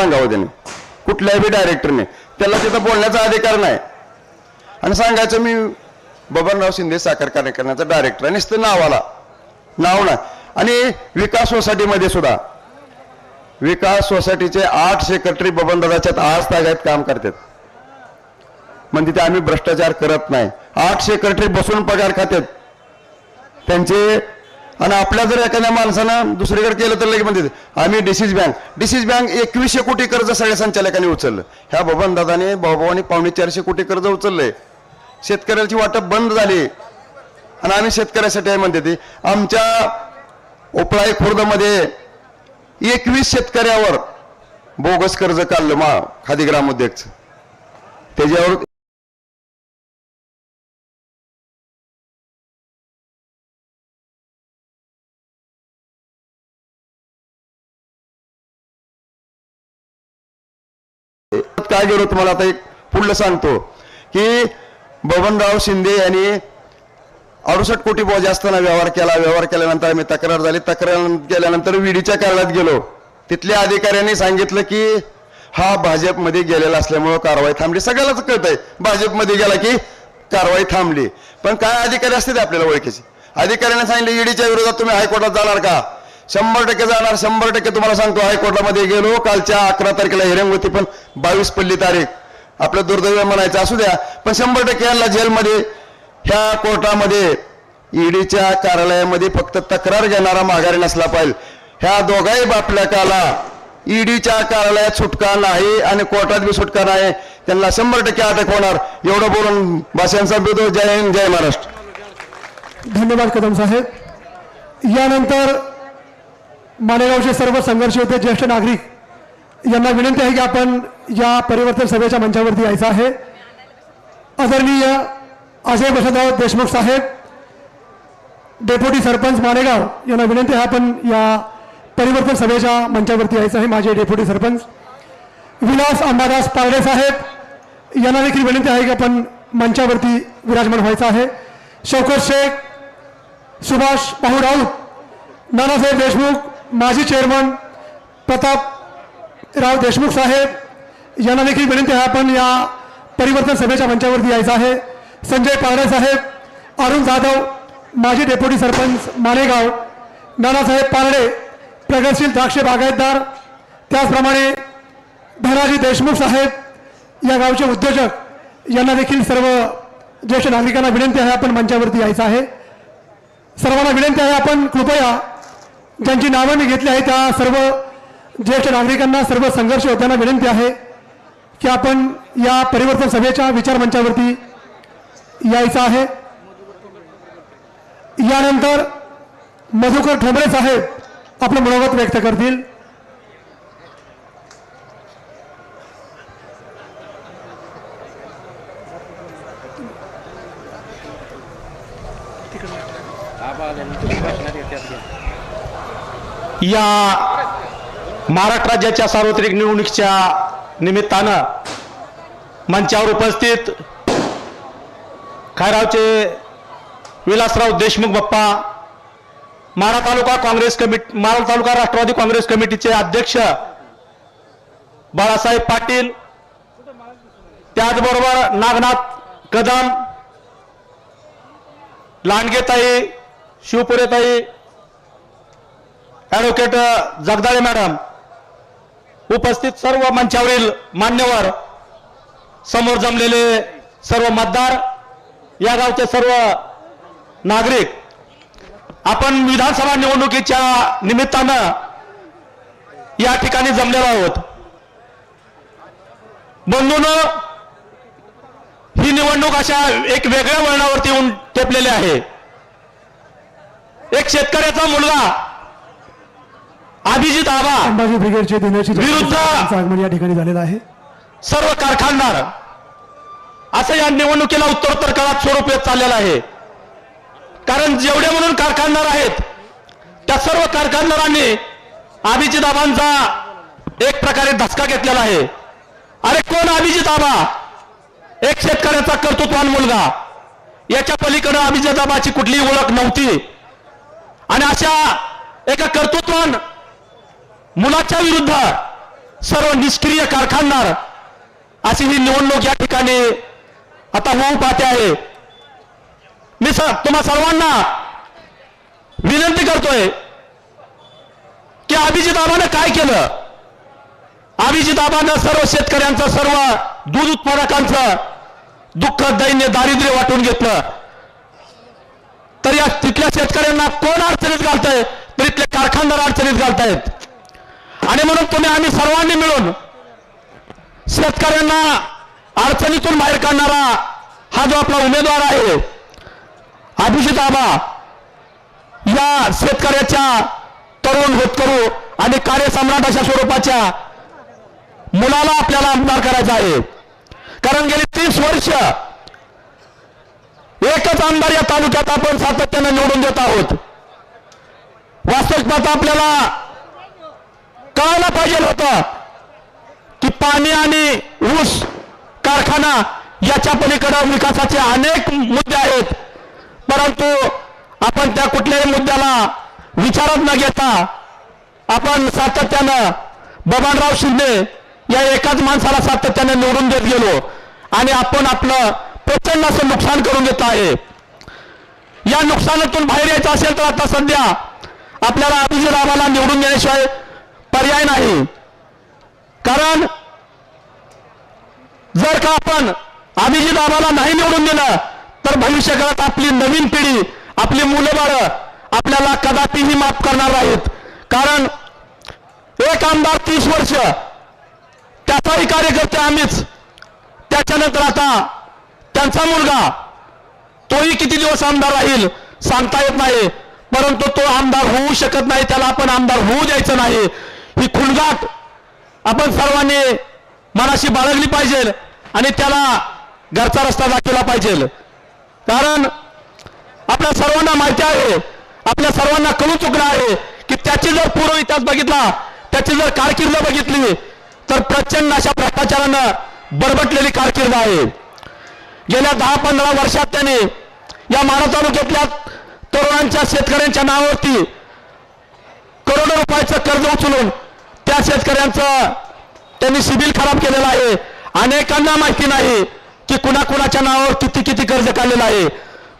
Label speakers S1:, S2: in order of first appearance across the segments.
S1: सांगावं त्याने. कुठल्याही डायरेक्टरने त्याला तिथं बोलण्याचा अधिकार नाही. आणि सांगायचं मी बबनराव शिंदे साखर कार्यक्रमाचा डायरेक्टर आहे. नुसतं नावाला. नाव ना आणि विकास सोसायटीमध्ये सुद्धा. विकास सोसायटीचे आठ सेक्रेटरी बबनदादाच्यात आज तागायत काम करतात. म्हणजे ते आम्ही भ्रष्टाचार करत नाही. आठ सेक्रेटरी बसून पगार खातात. त्यांचे आणि आपल्या जर एखाद्या माणसानं दुसरीकडे केलं तर लगेच म्हणते आम्ही डिसीज बँक. डिसीज बँक एकवीसशे कोटी कर्ज सगळ्या संचालकांनी उचललं. ह्या बबन दादाने भाऊभावानी पावणे चारशे कोटी कर्ज उचललंय. शेतकऱ्याची वाटप बंद झाली. आणि आम्ही शेतकऱ्यासाठी आहे म्हणते ती. आमच्या उपळाई खुर्दमध्ये एकवीस शेतकऱ्यावर बोगस कर्ज काढलं मा खादी ग्रामोद्योगचं. त्याच्यावर काय गेलो तुम्हाला आता एक पुढलं सांगतो की बबनराव शिंदे यांनी अडुसष्ट कोटी बुवा असताना व्यवहार केला. व्यवहार केल्यानंतर आम्ही तक्रार झाली. तक्रार केल्यानंतर विडीच्या कार्यालयात गेलो. तिथल्या अधिकाऱ्यांनी सांगितलं की हा भाजपमध्ये गेलेला असल्यामुळं कारवाई थांबली. सगळ्यालाच कळतंय. भाजपमध्ये गेला की कारवाई थांबली. पण काय अधिकारी असते ते आपल्याला ओळखीचे? अधिकाऱ्यांनी सांगितलं ईडीच्या विरोधात तुम्ही हायकोर्टात जाणार का? शंभर टक्के जाणार शंभर टक्के तुम्हाला सांगतो हायकोर्टामध्ये गेलो कालच्या अकरा तारखेला हिरंग होती पण बावीस पल्ली तारीख. आपलं दुर्दैव म्हणायचं असू द्या पण शंभर टक्के यांना जेलमध्ये ह्या कोर्टामध्ये ईडीच्या कार्यालयामध्ये फक्त तक्रार घेणारा माघारी नसला पाहिजे. ह्या दोघाही बापल्या काला ईडीच्या कार्यालयात सुटका नाही आणि कोर्टात बी सुटका नाही त्यांना शंभर टक्के अटक होणार. एवढं बोलून भाषांचा बिदो जय हिंद जय महाराष्ट्र.
S2: धन्यवाद कदम साहेब. यानंतर मालेगावचे सर्व संघर्ष होते ज्येष्ठ नागरिक. यांना विनंती आहे की आपण या परिवर्तन सभेच्या मंचावरती यायचं आहे. आदरणीय अजय वसंतराव देशमुख साहेब डेप्युटी सरपंच मालेगाव यांना विनंती आहे आपण या परिवर्तन सभेच्या मंचावरती यायचं आहे माझे डेप्युटी सरपंच. विलास अंबादास पारडे साहेब यांना देखील विनंती आहे की आपण मंचावरती विराजमान व्हायचं आहे. शौकत शेख सुभाष पाहू राऊत नानासाहेब देशमुख माजी चेअरमन प्रताप राव देशमुख साहेब यांना देखील विनंती आहे आपण या परिवर्तन सभेच्या मंचावरती यायचं आहे. संजय पारडे साहेब अरुण जाधव माजी डेप्युटी सरपंच मालेगाव नानासाहेब पारडे प्रगतशील द्राक्ष बागायतदार त्याचप्रमाणे धनाजी देशमुख साहेब या गावचे उद्योजक यांना देखील सर्व ज्येष्ठ नागरिकांना विनंती आहे आपण मंचावरती यायचं आहे. सर्वांना विनंती आहे आपण कृपया ज्यांची नावं मी घेतली आहे त्या सर्व ज्येष्ठ नागरिकांना सर्व संघर्ष होताना विनंती आहे की आपण या परिवर्तन सभेच्या विचारमंचावरती यायचं आहे. यानंतर मधुकर ठोंबरे साहेब आपलं मनोगत व्यक्त करतील.
S3: या महाराष्ट्र राज्याच्या सार्वत्रिक निवडणुकीच्या निमित्तानं मंचावर उपस्थित खायरावचे Vilasrao Deshmukh Bappa Madha taluka Congress committee Madha taluka Rashtrawadi Congress कमिटीचे अध्यक्ष बाळासाहेब पाटील त्याचबरोबर नागनाथ कदम लांडगेताई शिवपुरेताई ॲडव्होकेट uh, जगदाळे मॅडम उपस्थित सर्व मंचावरील मान्यवर समोर जमलेले सर्व मतदार या गावचे सर्व नागरिक आपण विधानसभा निवडणुकीच्या निमित्तानं या ठिकाणी जमलेलो आहोत. बंधून ही निवडणूक अशा एक वेगळ्या वळणावरती येऊन टेपलेली आहे. एक शेतकऱ्याचा मुलगा अभिजित आबा
S2: अंबाजी ब्रिगेडचे दिनाची
S3: विरुद्ध-
S2: आगमन या ठिकाणी झालेलं आहे.
S3: सर्व कारखानदार असं या निवडणुकीला उत्तरोत्तर काळात स्वरूप येत चाललेलं आहे. कारण जेवढे म्हणून कारखानदार आहेत त्या सर्व कारखानदारांनी अभिजित आबांचा एक प्रकारे धसका घेतलेला आहे. अरे कोण अभिजित आबा? एक शेतकऱ्याचा कर्तृत्वान मुलगा. याच्या पलीकडे अभिजित आबाची कुठलीही ओळख नव्हती. आणि अशा एका कर्तृत्वान मुलाच्या विरुद्ध सर्व निष्क्रिय कारखानदार अशी ही निवडणूक या ठिकाणी आता होऊ पाहते आहे. मी सर तुम्हा सर्वांना विनंती करतोय की अभिजित आबानं काय केलं? अभिजित आबानं सर्व शेतकऱ्यांचं सर्व दूध उत्पादकांचं दुःख दैन्य दारिद्र्य वाटून घेतलं. तर या तिथल्या शेतकऱ्यांना कोण अडचणीत घालतंय? तर इथले कारखानदार अडचणीत घालतायत. आणि म्हणून तुम्ही आम्ही सर्वांनी मिळून शेतकऱ्यांना अडचणीतून बाहेर काढणारा हा जो आपला उमेदवार आहे अभिजित आबा या शेतकऱ्याच्या तरुण होतकरू आणि कार्यसम्राट अशा स्वरूपाच्या मुलाला आपल्याला आमदार करायचा आहे. कारण गेली तीस वर्ष एकच आमदार या तालुक्यात आपण सातत्यानं निवडून देत आहोत. वास्तविक आपल्याला कळायला पाहिजे होतं की पाणी आणि ऊस कारखाना याच्या पलीकडं विकासाचे अनेक मुद्दे आहेत. परंतु आपण त्या कुठल्याही मुद्द्याला विचारात न घेता आपण सातत्यानं बबनराव शिंदे या एकाच माणसाला सातत्यानं निवडून देत गेलो आणि आपण आपलं प्रचंड असं नुकसान करून घेत आहे. या नुकसानातून बाहेर यायचं असेल तर आता सध्या आपल्याला अभिजित रावाला निवडून देण्याशिवाय पर्याय नाही. कारण जर का आपण अभिजित आम्हाला नाही निवडून दिलं तर भविष्यकाळात आपली नवीन पिढी आपली मुलं बाळं आपल्याला कदापिही माफ करणार नाहीत. कारण एक आमदार तीस वर्ष त्याचाही कार्यकर्ते आम्हीच. त्याच्यानंतर आता त्यांचा मुलगा तोही किती दिवस आमदार राहील सांगता येत नाही. परंतु तो आमदार होऊ शकत नाही त्याला आपण आमदार होऊ द्यायचं नाही. ही खुणगाट आपण सर्वांनी मनाशी बाळगली पाहिजे आणि त्याला घरचा रस्ता दाखवला पाहिजे कारण आपल्या सर्वांना माहिती आहे आपल्या सर्वांना कळू चुकलं आहे की त्याची जर पूर्व इतिहास बघितला त्याची जर कारकीर्द बघितली तर प्रचंड अशा भ्रष्टाचारानं बरबटलेली कारकीर्द आहे. गेल्या दहा पंधरा वर्षात त्याने या मानव तालुक्यातल्या तरुणांच्या शेतकऱ्यांच्या नावावरती करोडो रुपयाचं कर्ज उचलून त्या शेतकऱ्यांचं त्यांनी सिबिल खराब केलेलं आहे. अनेकांना माहिती नाही की कुणाकुणाच्या नावावर किती किती कर्ज काढलेलं आहे.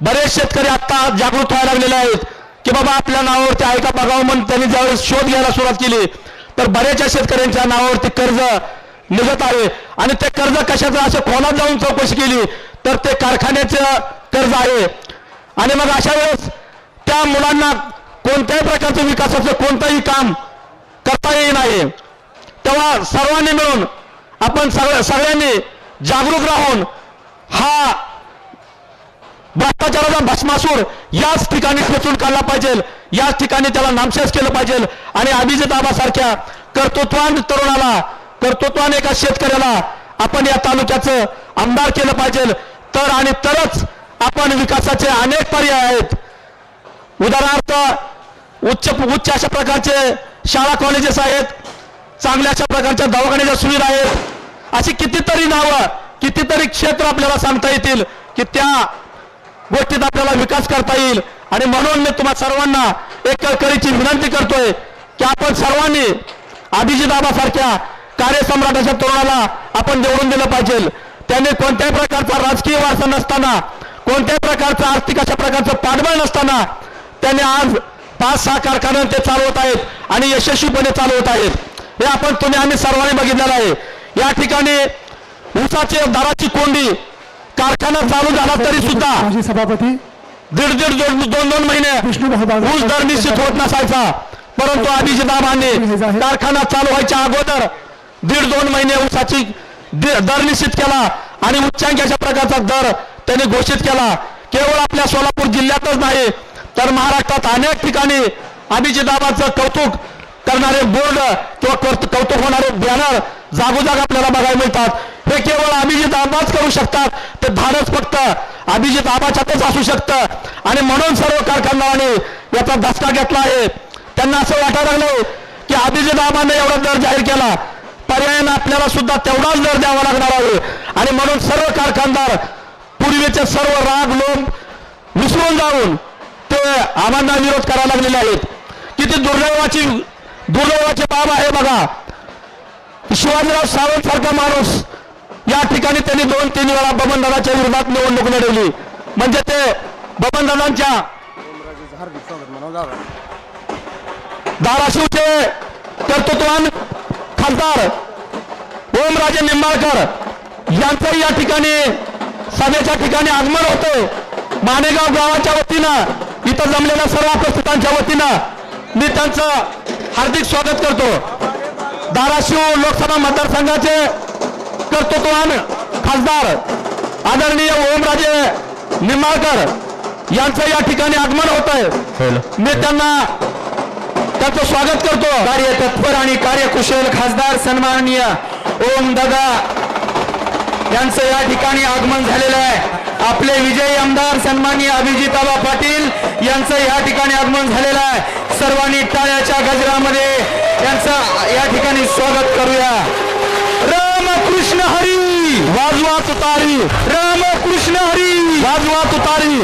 S3: बरेच शेतकरी आता जागृत व्हायला लागलेले आहेत की बाबा आपल्या नावावरती आहे का बघावं म्हणून त्यांनी ज्यावेळेस शोध घ्यायला सुरुवात केली तर बऱ्याचशा शेतकऱ्यांच्या नावावरती कर्ज निघत आहे. आणि ते कर्ज कशाचं? असं खोलात जाऊन चौकशी केली तर ते कारखान्याचं कर्ज आहे. आणि मग अशा वेळेस त्या मुलांना कोणत्याही प्रकारचं विकासाचं कोणतंही काम करता येई नाही. तेव्हा सर्वांनी मिळून आपण सगळ्या सगळ्यांनी जागरूक राहून हा भ्रष्टाचाराचा भस्मासूर याच ठिकाणी खेचून काढला पाहिजे. याच ठिकाणी त्याला नामशेष केलं पाहिजे. आणि अभिजित आबासारख्या कर्तृत्वान तरुणाला कर्तृत्वान एका शेतकऱ्याला आपण या तालुक्याचं आमदार केलं पाहिजे. तर आणि तरच आपण विकासाचे अनेक पर्याय आहेत. उदाहरणार्थ उच्च उच्च अशा प्रकारचे शाळा कॉलेजेस आहेत. चांगल्या अशा प्रकारच्या दवाखान्याच्या सुविधा आहेत. अशी कितीतरी नावं कितीतरी क्षेत्र आपल्याला सांगता येतील की त्या गोष्टीत आपल्याला विकास करता येईल. आणि म्हणून मी तुम्हा सर्वांना एक विनंती करतोय की आपण सर्वांनी अभिजित आबासारख्या कार्यसम्राटाच्या तरुणाला आपण निवडून दिलं पाहिजे. त्यांनी कोणत्याही प्रकारचा राजकीय वारसा नसताना कोणत्याही प्रकारचं आर्थिक अशा प्रकारचं पाठबळ नसताना त्यांनी आज पाच सहा कारखाने ते चालवत आहेत आणि यशस्वीपणे चालवत आहेत. हे आपण तुम्ही आम्ही सर्वांनी बघितलेलं आहे. या ठिकाणी ऊसाची दराची कोंडी कारखाना चालू झाला तरी सुद्धा
S2: सभापती
S3: दीड दीड दोन दोन दोन महिने. ऊस दर निश्चित होत नसायचा. परंतु अभिजिताबांनी कारखाना चालू व्हायच्या अगोदर दीड दोन महिने ऊसाची दर निश्चित केला आणि उच्चांकी अशा प्रकारचा दर त्यांनी घोषित केला. केवळ आपल्या सोलापूर जिल्ह्यातच नाही तर महाराष्ट्रात अनेक ठिकाणी अभिजिताबाचं कौतुक करणारे बोर्ड किंवा कौतुक होणारे बॅनर जागोजाग आपल्याला बघायला मिळतात. हे केवळ अभिजित आबाच करू शकतात ते भारच फक्त अभिजित आबाच्यातच असू शकतं. आणि म्हणून सर्व कारखानदारांनी याचा धसका घेतला आहे. त्यांना असं वाटायला लागलं की अभिजित आबाने एवढा दर जाहीर केला. पर्यायानं आपल्याला सुद्धा तेवढाच दर द्यावा लागणार आहे. आणि म्हणून सर्व कारखानदार पूर्वीचे सर्व राग लोभ विसरून जाऊन ते आबांना विरोध करायला लागलेले आहेत. किती दुर्दैवाची दुर्दैवाची बाब आहे बघा. शिवाजीराव सावंत सारखा माणूस या ठिकाणी त्यांनी दोन तीन वेळा बबनदादाच्या विरोधात निवडणूक लढवली. म्हणजे ते बबनदादांच्या धाराशिवचे कर्तृत्वान खासदार ओमराजे निंबाळकर यांचं या ठिकाणी सभेच्या ठिकाणी आगमन होतं मानेगाव गावाच्या वतीनं इथं जमलेल्या सर्व उपस्थितांच्या वतीनं मी त्यांचं हार्दिक स्वागत करतो. धाराशिव लोकसभा मतदारसंघाचे कर्तृत्वान खासदार आदरणीय ओमराजे निंबाळकर यांचं या ठिकाणी आगमन होत आहे मी त्यांना त्यांचं स्वागत करतो. कार्य तत्पर आणि कार्यकुशल खासदार सन्माननीय ओम दादा यांचं या ठिकाणी आगमन झालेलं आहे. आपले विजयी आमदार सन्माननीय अभिजिताबा पाटील यांचं या ठिकाणी आगमन झालेलं आहे. सर्वांनी टाळ्याच्या गजरामध्ये यांचं या ठिकाणी स्वागत करूया. रामकृष्ण हरी! वाजवा तुतारी. रामकृष्ण हरी! वाजवा तुतारी.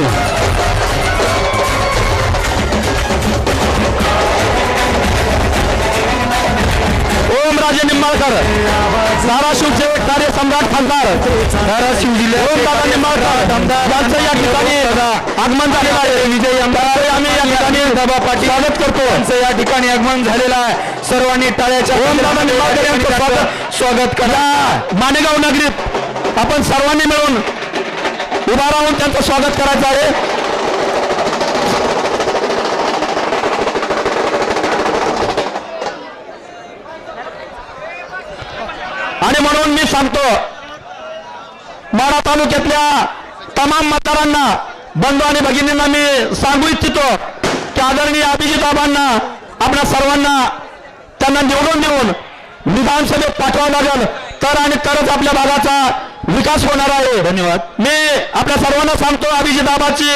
S3: ओमराजे निंबाळकर धाराशिवचे कार्यसम्राट खासदार धाराशिव जिल्ह्यात निंबाळकर यांचं या ठिकाणी आगमन झालेलं आहे. विजयी आमदार आम्ही या ठिकाणी सभा पाटील स्वागत करतो. यांचं या ठिकाणी आगमन झालेलं आहे. सर्वांनी टाळ्याच्या ओमदादा निंबाळकर यांचं स्वागत स्वागत करा. माणेगाव नगरीत आपण सर्वांनी मिळून उभा राहून त्यांचं स्वागत करायचं आहे. म्हणून मी सांगतो माडा तालुक्यातल्या तमाम मतदारांना बंधू आणि भगिनींना मी सांगू इच्छितो की आदरणीय अभिजित आबांना आपल्या सर्वांना त्यांना निवडून देऊन विधानसभेत पाठवावं लागेल. तर आणि तरच आपल्या भागाचा विकास होणार आहे. धन्यवाद. मी आपल्या सर्वांना सांगतो अभिजित आबाची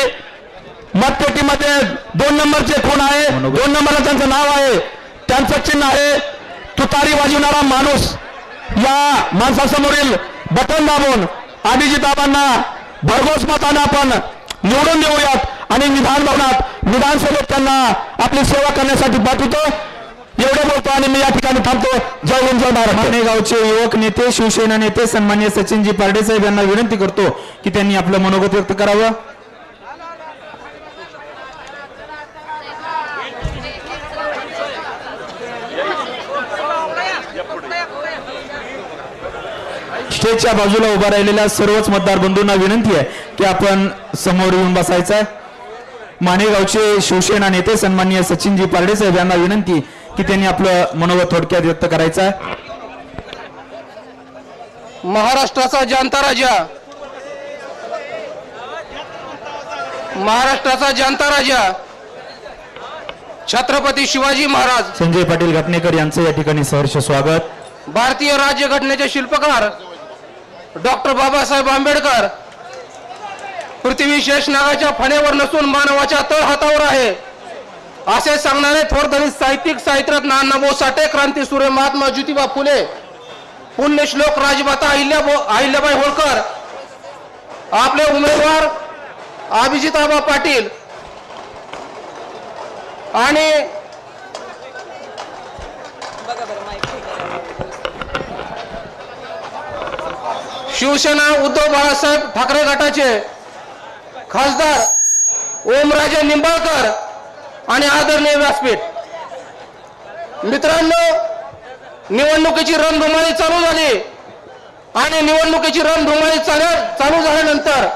S3: मतपेटीमध्ये दोन नंबरचे खूण आहे. दोन नंबरला त्यांचं नाव आहे. त्यांचं चिन्ह आहे तुतारी वाजवणारा माणूस. या माणसासमोरील बटन दाबून अभिजिताबांना भरघोस मतानं आपण निवडून देऊयात आणि विधान भवनात विधानसभेत त्यांना आपली सेवा करण्यासाठी पाठवतो. एवढं बोलतो आणि मी या ठिकाणी थांबतो. जय हिंद जय भारत
S4: माणेगावचे युवक नेते शिवसेना नेते सन्मान्य सचिनजी पारडे साहेब यांना विनंती करतो की त्यांनी आपलं मनोगत व्यक्त करावं. स्टेजच्या बाजूला उभा राहिलेल्या सर्वच मतदार बंधूंना विनंती आहे की आपण समोर येऊन बसायचं आहे. माणेगावचे शिवसेना नेते सन्मान्य सचिनजी पारडे साहेब यांना विनंती की त्यांनी आपलं मनोगत थोडक्यात व्यक्त करायचं आहे.
S5: महाराष्ट्राचा जनता राजा. महाराष्ट्राचा जनता राजा. छत्रपती शिवाजी महाराज.
S4: संजय पाटील घटनेकर यांचं या ठिकाणी सहर्ष स्वागत.
S5: भारतीय राज्यघटनेचे शिल्पकार. डॉक्टर बाबासाहेब आंबेडकर. पृथ्वी शेष नागाच्या फण्यावर नसून मानवाच्या तळ हातावर आहे. असे सांगणारे थोरदलित साहित्यिक साहित्यरत्न अण्णाभाऊ साठे क्रांती सूर्य महात्मा ज्योतिबा फुले पुण्यश्लोक राजमाता अहिल्या अहिल्याबाई होळकर आपले उमेदवार अभिजिताबा पाटील आणि शिवसेना उद्धव बाळासाहेब ठाकरे गटाचे खासदार ओमराजे निंबाळकर आणि आदरणीय व्यासपीठ. मित्रांनो निवडणुकीची रणधुमाळी चालू झाली आणि निवडणुकीची रणधुमाळी चालू चालू झाल्यानंतर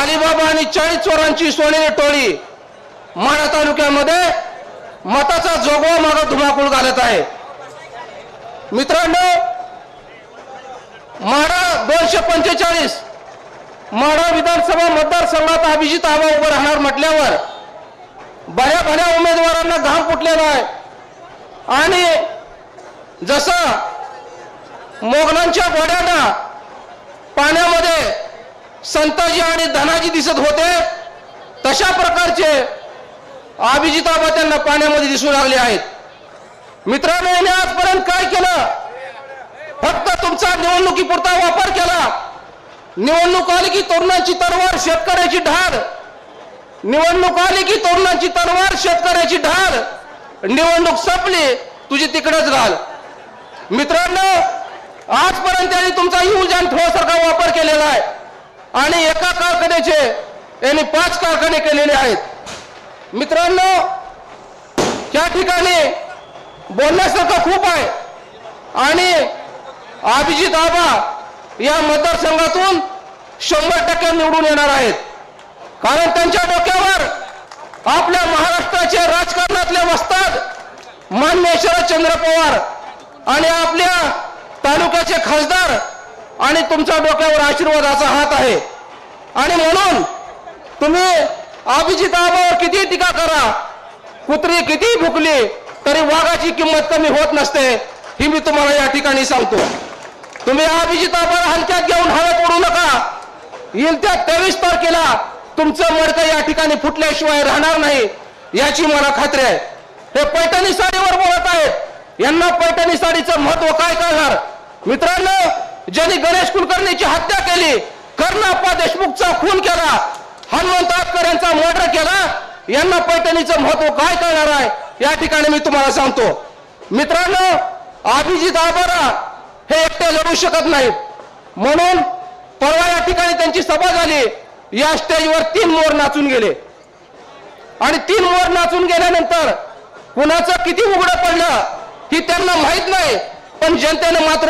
S5: अलिबाबा आणि चाळीस चोरांची सोनेरी टोळी माढा तालुक्यामध्ये मताचा जोगवा माग धुमाकूळ घालत आहे. मित्रांनो माढा दोनशे पंचेचाळीस. माढा विधानसभा मतदारसंघात अभिजित आबा उभं राहणार म्हटल्यावर बऱ्या भऱ्या उमेदवारांना घाम फुटलेला आहे. आणि जसं मोगलांच्या घोड्यांना पाण्यामध्ये संताजी आणि धनाजी दिसत होते तशा प्रकारचे अभिजिताबा त्यांना पाण्यामध्ये दिसू लागले आहेत. मित्रांनो याने आजपर्यंत काय केलं? फक्त तुमचा निवडणुकीपुरता वापर केला. निवडणूक आली की तरुणांची तलवार शेतकऱ्याची ढाल. निवडणूक आली की तरुणांची तलवार शेतकऱ्याची ढाल. निवडणूक संपली तुझी तिकडेच घाल. मित्रांनो आजपर्यंत त्यांनी तुमचा यूज अँड वापर केलेला आहे. आणि एका कारखान्याचे यांनी पाच कारखाने केलेले आहेत. मित्रांनो त्या ठिकाणी बोलण्यासारखं खूप आहे. आणि अभिजित आबा या मतदारसंघातून शंभर टक्के निवडून येणार आहेत. कारण त्यांच्या डोक्यावर आपल्या महाराष्ट्राचे राजकारणातले वस्ताद मान्य शरदचंद्र पवार आणि आपल्या तालुक्याचे खासदार आणि तुमच्या डोक्यावर आशीर्वादाचा हात आहे. आणि म्हणून तुम्ही अभिजित आबावर किती टीका करा कुत्री किती भुकली तरी वाघाची किंमत कमी होत नसते ही मी तुम्हाला या ठिकाणी सांगतो. तुम्ही अभिजित आबाला हलक्यात घेऊन हवेत उडू नका. येईल त्या तेवीस तारखेला तुमचं मडकं या ठिकाणी फुटल्याशिवाय राहणार नाही याची मला खात्री आहे. हे पैठणी साडीवर बोलत आहेत. यांना पैठणी साडीचं महत्त्व काय कळणार? मित्रांनो ज्यांनी गणेश कुलकर्णीची हत्या केली कर्णाप्पा देशमुखचा खून केला हनुमंत आटकर यांचा मर्डर केला यांना पैठणीचं महत्त्व काय कळणार आहे? या ठिकाणी मी तुम्हाला सांगतो. मित्रांनो अभिजित आबारा हे एकटे लढू शकत नाहीत. म्हणून परवा या ठिकाणी त्यांची सभा झाली. या स्टेजवर तीन मोर नाचून गेले. आणि तीन मोर नाचून गेल्यानंतर कुणाचं किती उघडं पडलं ही त्यांना माहीत नाही. पण जनतेने मात्र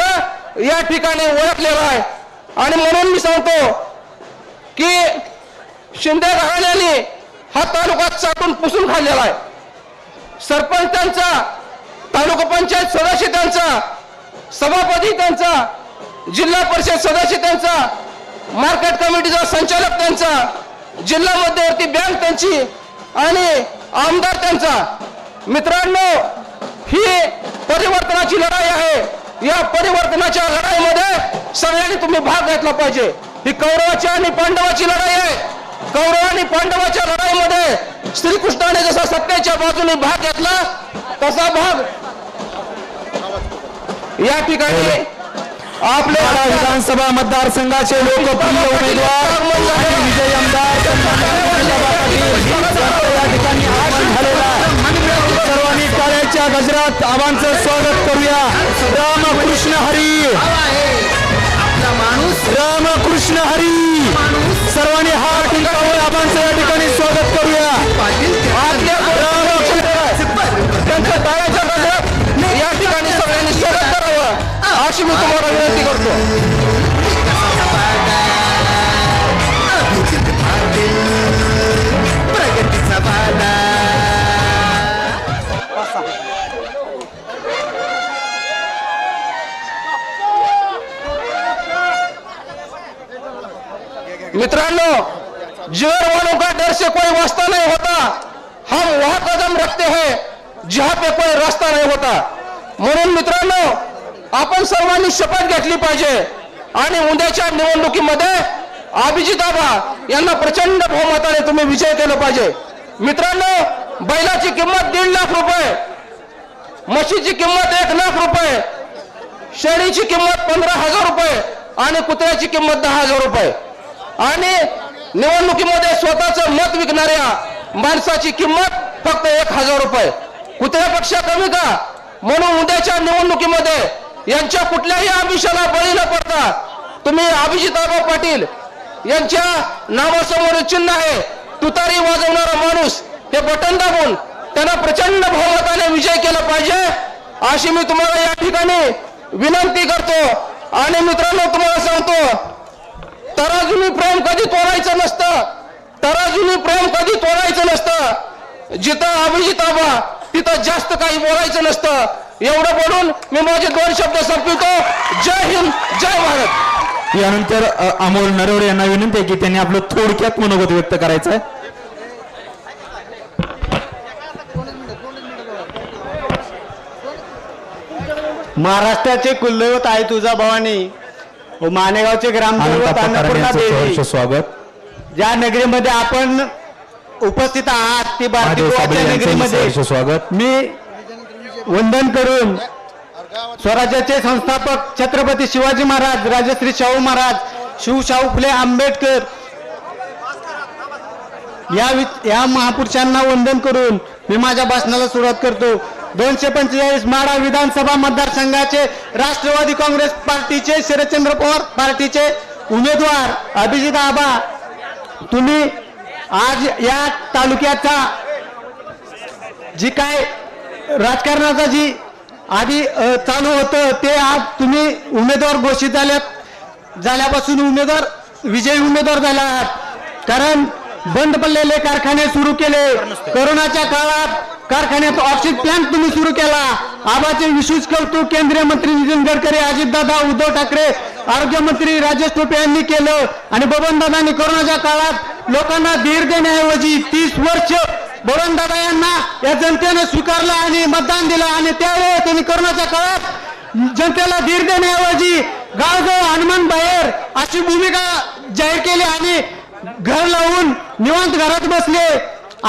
S5: या ठिकाणी ओळखलेलं आहे. आणि म्हणून मी सांगतो की शिंदे घराण्याने हा तालुका चाटून पुसून खाल्लेला आहे. सरपंच त्यांचा तालुका पंचायत सदस्य त्यांचा सभापती त्यांचा जिल्हा परिषद सदस्य त्यांचा मार्केट कमिटीचा संचालक त्यांचा जिल्हा मध्यवर्ती बँक त्यांची आणि आमदार त्यांचा. मित्रांनो ही परिवर्तनाची लढाई आहे. या परिवर्तनाच्या लढाईमध्ये सगळ्यांनी तुम्ही भाग घेतला पाहिजे. ही कौरवाची आणि पांडवाची लढाई आहे. कौरव आणि पांडवाच्या लढाईमध्ये श्रीकृष्णाने जसा सत्याच्या बाजूने भाग घेतला तसा भाग या ठिकाणी आपले
S4: माढा विधानसभा मतदारसंघाचे लोकप्रिय उमेदवार आणि विजयी आमदार या ठिकाणी आगमन झालेलं. सर्वांनी टाळ्याच्या गजरात आबांचं स्वागत करूया. रामकृष्ण हरी. रामकृष्ण हरी.
S5: करावं अशी मी तुम्हाला विनंती करतो मित्रांनो जिगर वालों का डर से कोई वास्ता नहीं होता, हम वह कदम रखते हैं, जहाँ पे कोई रास्ता नहीं होता। म्हणून मित्रांनो आपण सर्वांनी शपथ घेतली पाहिजे. आणि उद्याच्या निवडणुकीमध्ये अभिजित आबा यांना प्रचंड बहुमताने तुम्ही विजय केला पाहिजे. मित्रांनो बैलाची किंमत दीड लाख रुपये म्हशीची किंमत एक लाख रुपये शेळीची किंमत पंधरा हजार रुपये आणि कुत्र्याची किंमत दहा हजार रुपये. आणि निवडणुकीमध्ये स्वतःचं मत विकणाऱ्या माणसाची किंमत फक्त एक हजार रुपये. कुत्र्यापेक्षा कमी का? म्हणून उद्याच्या निवडणुकीमध्ये यांच्या कुठल्याही आमिषाला बळी न पडता तुम्ही अभिजिताबा पाटील यांच्या नावासमोर चिन्ह आहे. तुतारी वाजवणारा माणूस हे बटन दाबून त्यांना प्रचंड बहुमताने विजय केला पाहिजे. अशी मी तुम्हाला या ठिकाणी विनंती करतो. आणि मित्रांनो तुम्हाला सांगतो तराजुनी प्रेम कधी तोडायचं नसतं. तराजुनी प्रेम कधी तोडायचं नसतं. जिथं अभिजिताबा तिथं जास्त काही बोलायचं नसतं. एवढं बोलून मी माझे दोन शब्द संपवितो. जय हिंद जय भारत.
S4: यानंतर अमोल नरवडे यांना विनंती आहे की त्यांनी आपलं थोडक्यात मनोगत व्यक्त करायचं आहे
S6: महाराष्ट्राचे कुलदैवत आहे तुझा भवानी. व मानेगावचे ग्रामदैवत अन्नपूर्णा देवी.
S4: स्वागत.
S6: ज्या नगरीमध्ये आपण उपस्थित आहात ती भारतीय नगरीमध्ये.
S4: स्वागत.
S6: मी वंदन करून स्वराज्याचे संस्थापक छत्रपती शिवाजी महाराज राजश्री शाहू महाराज शिवशाहू फुले आंबेडकर या वि- या महापुरुषांना वंदन करून मी माझ्या भाषणाला सुरुवात करतो. दोनशे पंचेचाळीस माडा विधानसभा मतदारसंघाचे राष्ट्रवादी काँग्रेस पार्टीचे शरदचंद्र पवार पार्टीचे उमेदवार अभिजित आबा तुम्ही आज या तालुक्याचा जी काय राजकारणाचा जी आधी चालू होतं ते आज तुम्ही उमेदवार घोषित झाल्यात. झाल्यापासून उमेदवार विजयी उमेदवार झाला आहात. कारण बंद पडलेले कारखाने सुरू केले. कोरोनाच्या काळात कारखान्यात ऑक्सिजन प्लांट तुम्ही सुरू केला. आबाचे विशेष कौतुक केंद्रीय मंत्री नितीन गडकरी अजितदादा उद्धव ठाकरे आरोग्यमंत्री राजेश टोपे यांनी केलं. आणि बबनदादांनी कोरोनाच्या काळात लोकांना धीर देण्याऐवजी तीस वर्ष बबनदादा यांना या जनतेने स्वीकारलं आणि मतदान दिलं आणि त्यावेळेस त्यांनी कोरोनाच्या काळात जनतेला धीर देण्याऐवजी गावगाव हनुमान बाहेर अशी भूमिका जाहीर केली आणि घर लावून निवांत घरात बसले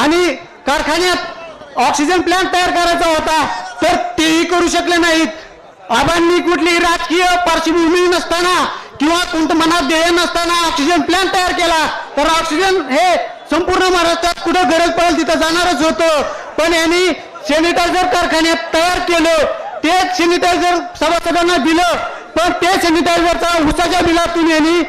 S6: आणि कारखान्यात ऑक्सिजन प्लांट तयार करायचा होता तर तेही करू शकले नाहीत. आबांनी कुठलीही राजकीय पार्श्वभूमी नसताना किंवा कोणतं मनात ध्येय नसताना ऑक्सिजन प्लांट तयार केला तर ऑक्सिजन हे संपूर्ण महाराष्ट्रात कुठं गरज पडेल तिथं जाणारच होतं. पण यांनी सॅनिटायझर कारखान्यात तयार केलं. तेच सॅनिटायझर सभासदांना दिलं. पण ते सॅनिटायझरचा उसाच्या बिलातून यांनी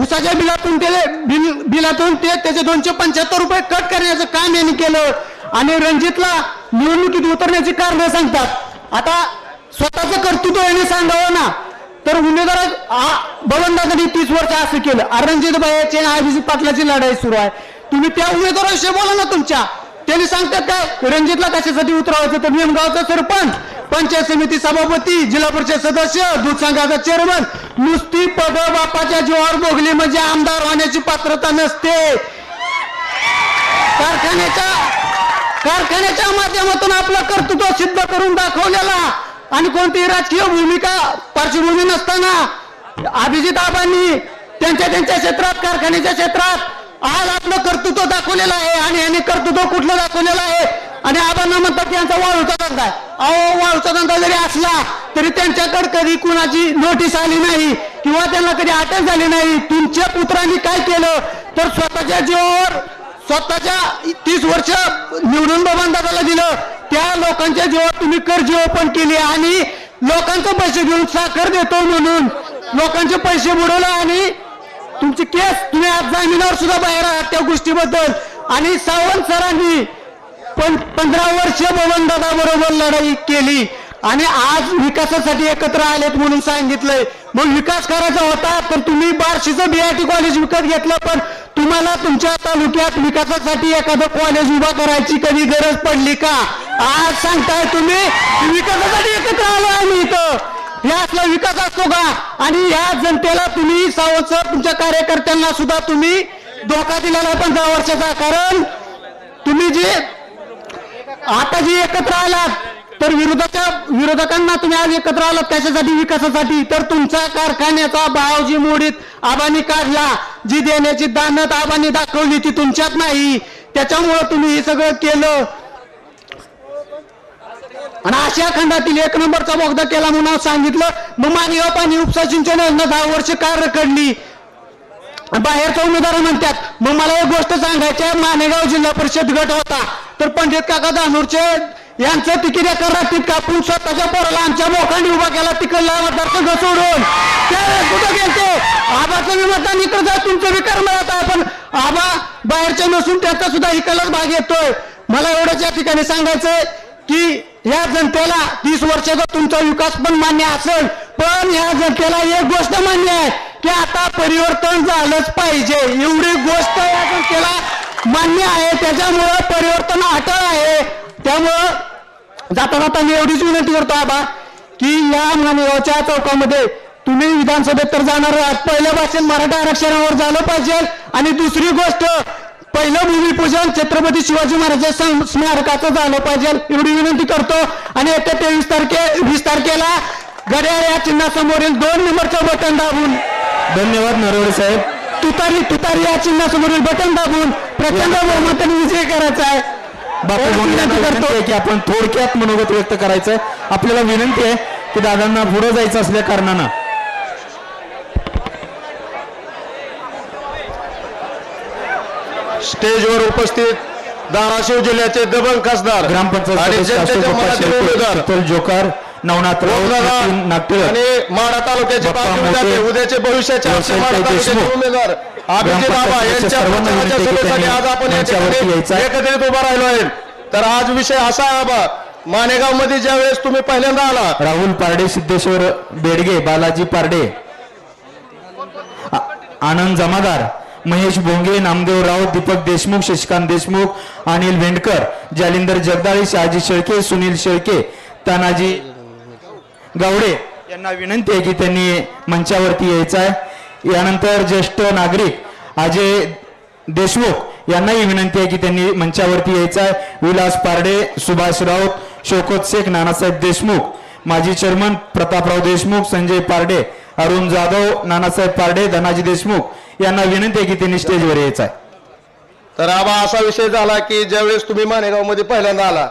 S6: उसाच्या बिलातून ते बिल बिलातून ते त्याचे दोनशे पंच्याहत्तर रुपये कट करण्याचं काम यांनी केलं. आणि रणजितला निवडणुकीत उतरण्याची कारण सांगतात. आता स्वतःचं कर्तृत्व यांनी सांगावं ना. तर उमेदवार बबनदादांनी तीस वर्ष असं केलं. रणजित बायाचे अभिजित पाटलाची लढाई सुरू आहे. तुम्ही त्या उमेदवाराविषयी बोला ना तुमच्या. त्यांनी सांगतात काय? रणजितला कशासाठी उतरवायचं? तर निमगावचा सरपंच पंचायत समिती सभापती जिल्हा परिषद सदस्य दूध संघाचा चेअरमन नुसती पद बापाच्या जीवावर भोगली म्हणजे आमदार होण्याची पात्रता नसते. कारखान्याच्या कारखान्याच्या माध्यमातून आपलं कर्तृत्व सिद्ध करून दाखवलेला. आणि कोणतीही राजकीय भूमिका पार्श्वभूमी नसताना अभिजित आबांनी त्यांच्या त्यांच्या क्षेत्रात कारखान्याच्या क्षेत्रात आज आपलं कर्तृत्व दाखवलेलं आहे आणि यांनी कर्तृत्व कुठलं दाखवलेलं आहे? आणि आबांना म्हणतात की यांचा वाळूचा धंदा आहे. अहो वाळूचा धंदा जरी असला तरी त्यांच्याकडे कधी कुणाची नोटीस आली नाही किंवा त्यांना कधी अटक झाली नाही. तुमच्या पुत्रांनी काय केलं? तर स्वतःच्या जीवावर स्वतःच्या तीस वर्ष निवडून दादाला दिलं. त्या लोकांच्या जीवात तुम्ही कर्ज ओपन केली आणि लोकांचे पैसे घेऊन साखर देतो म्हणून लोकांचे पैसे बुडवले आणि तुमची केस तुम्ही आज जामिनावर सुद्धा बाहेर आहात त्या गोष्टीबद्दल. आणि सावंत सरांनी पण पंधरा वर्ष दादा बरोबर लढाई केली आणि आज विकासासाठी एकत्र आलेत म्हणून सांगितलंय. मग विकास करायचा होता तर तुम्ही बार्शीचं बीआयटी कॉलेज विकत घेतलं पण तुम्हाला तुमच्या तालुक्यात विकासासाठी एखादं कॉलेज उभा करायची कधी गरज पडली का? आज सांगताय तुम्ही विकासासाठी एकत्र आलो आम्ही इथं. हे असला विकास असतो का? आणि या जनतेला तुम्ही सावंत तुमच्या कार्यकर्त्यांना सुद्धा तुम्ही धोका दिलेला पंधरा वर्षाचा. कारण तुम्ही जे आता जे एकत्र आलात तर विरोधाच्या विरोधकांना तुम्ही आज एकत्र आलात कशासाठी? विकासासाठी. तर तुमचा कारखान्याचा भाव जी मोडीत आबानी काढला. जी देण्याची दानत आबांनी दाखवली ती तुमच्यात नाही. त्याच्यामुळं तुम्ही हे सगळं केलं. आणि आशिया खंडातील एक नंबरचा बोगदा केला म्हणून सांगितलं मग मानगाव पाणी उपसा सिंचन योजना दहा वर्ष का रखडली बाहेरचा उमेदवार म्हणतात मग मला एक गोष्ट सांगायची मानेगाव जिल्हा परिषद गट होता. तर पंडित काका दानूरचे यांचं तिकीट एका रात्रीत कापून स्वतःच्या पोराला आमच्या मोखांडी उभा केला. तिकडला मतदारसंघ सोडून. त्यावेळेस कुठं गेलते? आबाचं बी मतदान इकडं जा तुमचं विकार मिळत आहे पण आबा बाहेरचे नसून त्याचा सुद्धा इकडलाच भाग येतोय. मला एवढंच या ठिकाणी सांगायचंय की या जनतेला तीस वर्षाचा तुमचा विकास पण मान्य असेल पण या जनतेला एक गोष्ट मान्य आहे की आता परिवर्तन झालंच पाहिजे. एवढी गोष्ट या जनतेला मान्य आहे त्याच्यामुळं परिवर्तन अटळ आहे. त्यामुळं जाता जाता मी एवढीच विनंती करतो आबा की या मानेगावच्या चौकामध्ये तुम्ही विधानसभेत तर जाणार आहात. पहिलं भाषण मराठा आरक्षणावर झालं पाहिजे. आणि दुसरी गोष्ट पहिलं भूमिपूजन छत्रपती शिवाजी महाराजांच्या सं- स्मारकाचं झालं पाहिजे. एवढी विनंती करतो. आणि येत्या तेवीस तारखे वीस तारखेला घड्याळ या चिन्हासमोरील दोन नंबरचं बटन दाबून.
S4: धन्यवाद नरवडे साहेब.
S6: तुतारी तुतारी या चिन्हासमोरील बटन दाबून. प्रचंड बहुमताने विजय करायचा आहे.
S4: बापू की आपण थोडक्यात मनोगत व्यक्त करायचंय आपल्याला विनंती आहे की दादांना पुढे जायचं असल्या कारणानं.
S1: स्टेजवर उपस्थित
S7: धाराशिव जिल्ह्याचे दबंग खासदार
S4: ग्रामपंचायत जोकार. नवनाथ नागटिळक
S7: आणि माढा तालुक्याचे विद्यार्थी, उद्याचे भविष्याचे उमेदवार अभिजित बाबा यांच्या
S4: त्यांनी
S7: आज आपण. एकत्रित उभा राहिलो आहे. तर आज विषय असा आहे बाबा मानेगावमध्ये ज्या वेळेस तुम्ही पहिल्यांदा आला.
S4: राहुल पारडे सिद्धेश्वर बेडगे बालाजी पारडे आनंद जमादार महेश भोंगे नामदेव राऊत दीपक देशमुख शशिकांत देशमुख अनिल भेंडकर जालिंदर जगदाळे शहाजी शेळके सुनील शेळके तानाजी गावडे यांना विनंती आहे की त्यांनी मंचावरती यायचं आहे. यानंतर ज्येष्ठ नागरिक अजय देशमुख यांनाही विनंती आहे की त्यांनी मंचावरती यायचं आहे. विलास पारडे सुभाष राऊत शोकत शेख नानासाहेब देशमुख माजी चेअरमन प्रतापराव देशमुख संजय पारडे अरुण जाधव नानासाहेब पारडे धनाजी देशमुख यांना विनंती आहे की त्यांनी स्टेजवर यायचं आहे.
S7: तर आबा असा विषय झाला की ज्यावेळेस तुम्ही मानेगावमध्ये पहिल्यांदा आला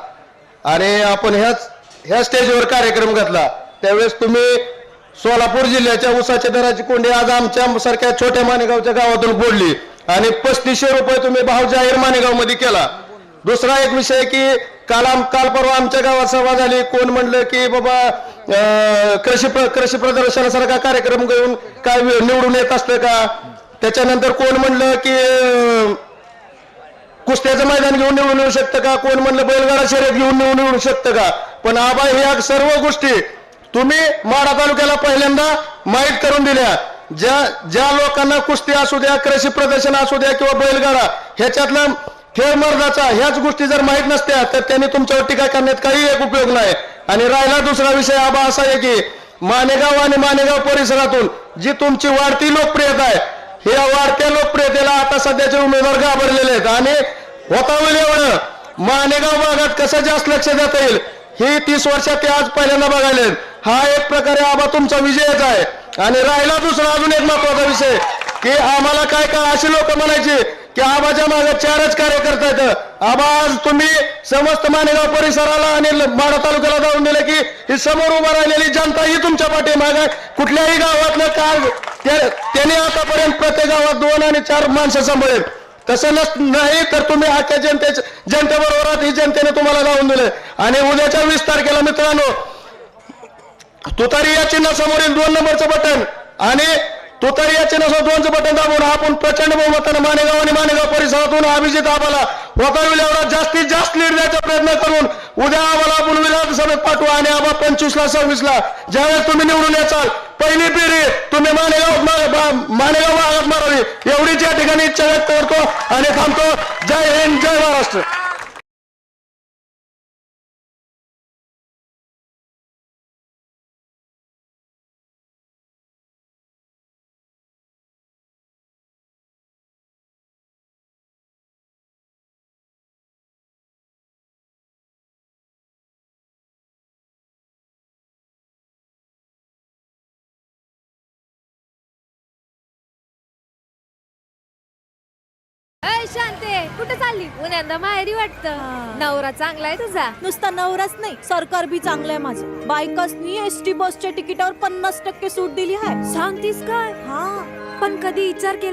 S7: आणि आपण ह्याच ह्या स्टेजवर कार्यक्रम घेतला त्यावेळेस तुम्ही सोलापूर जिल्ह्याच्या उसाच्या दराची कोंडी आज आमच्या सारख्या छोट्या मानेगावच्या गावातून फोडली. आणि पस्तीसशे रुपये तुम्ही भाव जाहीर मानेगावमध्ये केला. दुसरा एक विषय की काल आम काल परवा आमच्या गावात सभा झाली. कोण म्हणलं की बाबा अं, कृषी प्र- कृषी प्रदर्शनासारखा कार्यक्रम घेऊन काय निवडून येत असतं का? त्याच्यानंतर कोण म्हणलं की कुस्त्याचं मैदान घेऊन निवडून येऊ शकतं का? कोण म्हणलं बैलगाडा शर्यत घेऊन निवडून येऊ शकतं का? पण आबा ह्या सर्व गोष्टी तुम्ही माडा तालुक्याला पहिल्यांदा माहीत करून दिल्या. ज्या ज्या लोकांना कुस्ती असू द्या कृषी प्रदर्शन असू द्या किंवा बैलगाडा ह्याच्यातला खेळ मर्दाचा ह्याच गोष्टी जर माहीत नसत्या तर त्यांनी तुमच्यावर टीका करण्यात काही एक उपयोग नाही. आणि राहिला दुसरा विषय आबा असा आहे की मानेगाव आणि मानेगाव परिसरातून जी तुमची वाढती लोकप्रियता आहे या वाढत्या लोकप्रियतेला आता सध्याचे उमेदवार घाबरलेले आहेत. आणि होता होईल एवढं मानेगाव भागात कसं जास्त लक्ष देता येईल ही तीस वर्षात ते आज पहिल्यांदा बघायला आहेत. हा एक प्रकारे आबा तुमचा विजयच आहे. आणि राहिला दुसरा अजून एक महत्त्वाचा विषय की आम्हाला काय काय अशी लोक म्हणायची की आबाच्या मागे चारच कार्यकर्ता आहेत. आबा आज तुम्ही समस्त मानेगाव परिसराला आणि माडा माढा तालुक्याला जाऊन दिले की ही समोर उभा राहिलेली जनता ही तुमच्या पाठीमागे कुठल्याही गावातलं काय त्याने आतापर्यंत प्रत्येक गावात दोन आणि चार माणसं सांभाळेल. तसं नस नाही तर तुम्ही आजच्या जनते जनतेबरोबर आहात, ही जनतेने तुम्हाला लावून दिले. आणि उद्याच्या वीस तारखेला मित्रांनो तुतारी या चिन्हासमोरील दोन नंबरचं बटन आणि तुतारी या चिन्हासमोर दोनचं बटन दाबून आपण प्रचंड बहुमतानं मानेगाव आणि मानेगाव परिसरातून अभिजित आबाला होईल एवढा जास्तीत जास्त लीड द्यायचा प्रयत्न करून उद्या आम्हाला आपण विधानसभेत पाठवू आणि आबा पंचवीसला सव्वीसला. ज्यावेळेस तुम्ही निवडून याचाल पहिली पिढी तुम्ही मानेगाव मानेगाव भागात मारावी. एवढीच या ठिकाणी इच्छा व्यक्त करतो आणि थांबतो. जय हिंद जय महाराष्ट्र.
S8: कुठे चालली? पुण्यांदा माहेरी वाटतं. नवरा चांगला आहे तुझा.
S9: नुसता नवराच नाही सरकार बी चांगलं आहे माझं. बायकासनी एस टी बसच्या तिकिटावर पन्नास टक्के सूट दिली आहे.
S8: सांगतीस काय?
S9: हा.
S8: पण कधी विचार केला?